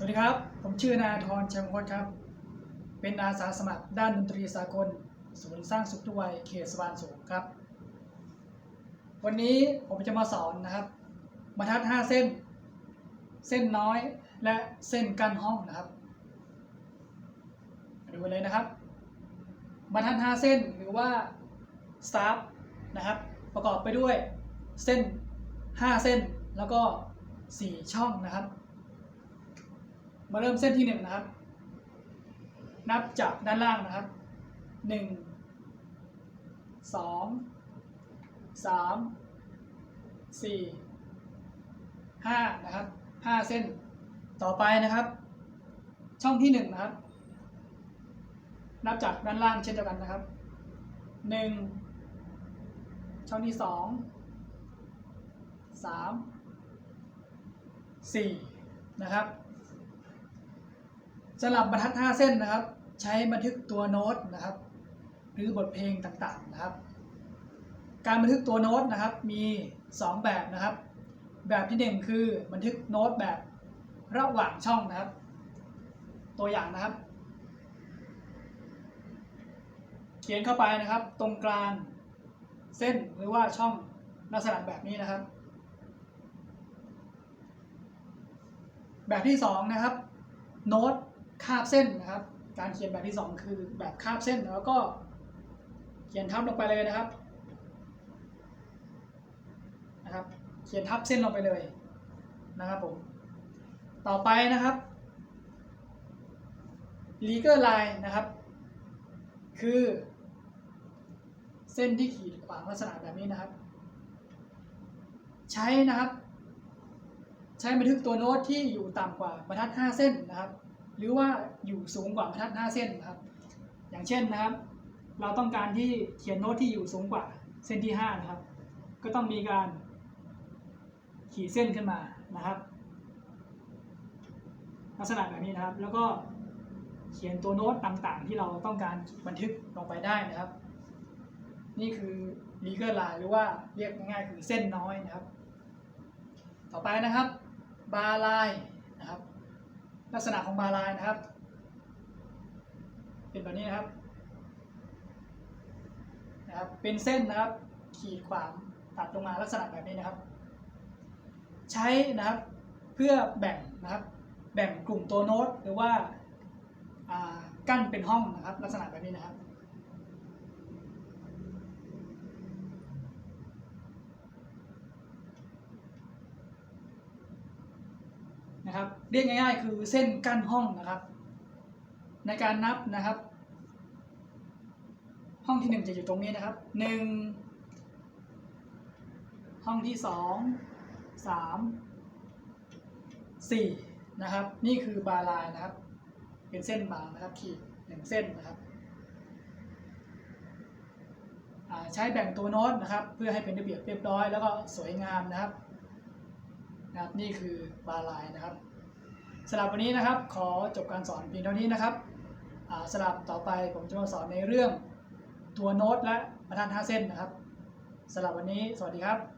สวัสดีครับ ผมชื่อนาทรชัยมงคลครับ เป็นอาสาสมัครด้านดนตรีสากลศูนย์สร้างสุขทุกวัยเขตสวรรค์สูงครับ วันนี้ผมจะมาสอนนะครับบรรทัด 5 เส้น เส้นน้อยและเส้นกั้นห้องนะครับดูเลยนะครับบรรทัด 5 เส้นหรือว่าสตาร์ฟนะครับ ประกอบไปด้วยเส้น 5 เส้นแล้วก็ 4 ช่องนะครับ มาเริ่มเส้นที่หนึ่งนะครับ นับจากด้านล่างนะครับหนึ่งสองสามสี่ห้านะครับห้าเส้นต่อไปนะครับ ช่องที่หนึ่งนะครับ นับจากด้านล่างเช่นเดียวกันนะครับหนึ่งช่องที่สองสามสี่นะครับ สำหรับบรรทัด 5 เส้นนะครับ ใช้บันทึกตัวโน้ตนะครับ หรือบทเพลงต่างๆนะครับ การบันทึกตัวโน้ตนะครับมี 2 แบบนะครับ แบบที่ 1 คือบันทึกโน้ตแบบระหว่างช่องนะครับ ตัวอย่างนะครับ เขียนเข้าไปนะครับ ตรงกลางเส้นหรือว่าช่องลักษณะแบบนี้นะครับ แบบที่ 2 นะครับ โน้ต คาบเส้นนะครับ การเขียนแบบที่ 2 คือแบบคาบเส้นแล้วก็เขียนทับลงไปเลยนะครับนะครับ เขียนทับเส้นลงไปเลยนะครับผมต่อไปนะครับ legal line นะครับ คือ เส้นที่ขีดขวางลักษณะแบบนี้นะครับ ใช้นะครับ ใช้บันทึกตัวโน้ตที่อยู่ต่ำกว่าบรรทัด 5 เส้นนะครับ หรือว่าอยู่สูงกว่าบรรทัด 5 เส้นนะครับ อย่างเช่นนะครับ เราต้องการที่เขียนโน้ตที่อยู่สูงกว่าเส้นที่ 5 นะครับ ก็ต้องมีการขีดเส้นขึ้นมานะครับ ลักษณะแบบนี้นะครับ แล้วก็เขียนตัวโน้ตต่างๆ ที่เราต้องการบันทึกลงไปได้นะครับ นี่คือ legal line หรือว่าเรียกง่ายๆคือเส้นน้อยนะครับ ต่อไปนะครับบาร์ไลน์นะครับ ลักษณะของบาลน์นะครับ เป็นแบบนี้นะครับนะครับเป็นเส้นนะครับขีดขวางตัดลงมาลักษณะแบบนี้นะครับ ใช้นะครับเพื่อแบ่งนะครับแบ่งกลุ่มตัวโน้ตหรือว่าอ่ากั้นเป็นห้องนะครับ ลักษณะแบบนี้นะครับ นะครับ เรียกง่ายๆ คือเส้นกั้นห้องนะครับ ในการนับนะครับ ห้องที่หนึ่งจะอยู่ตรงนี้นะครับหนึ่งห้องที่สองสามสี่นะครับ นี่คือบาร์ไลน์นะครับ เป็นเส้นบางนะครับขีดหนึ่งเส้นนะครับใช้แบ่งตัวโน้ตนะครับ เพื่อให้เป็นระเบียบเรียบร้อย แล้วก็สวยงามนะครับ นะครับนี่คือบาร์ไลน์นะครับสำหรับวันนี้นะครับขอจบการสอนเพียงเท่านี้นะครับสำหรับต่อไปผมจะมาสอนในเรื่องตัวโน้ตและบรรทัด5เส้นนะครับสำหรับวันนี้สวัสดีครับ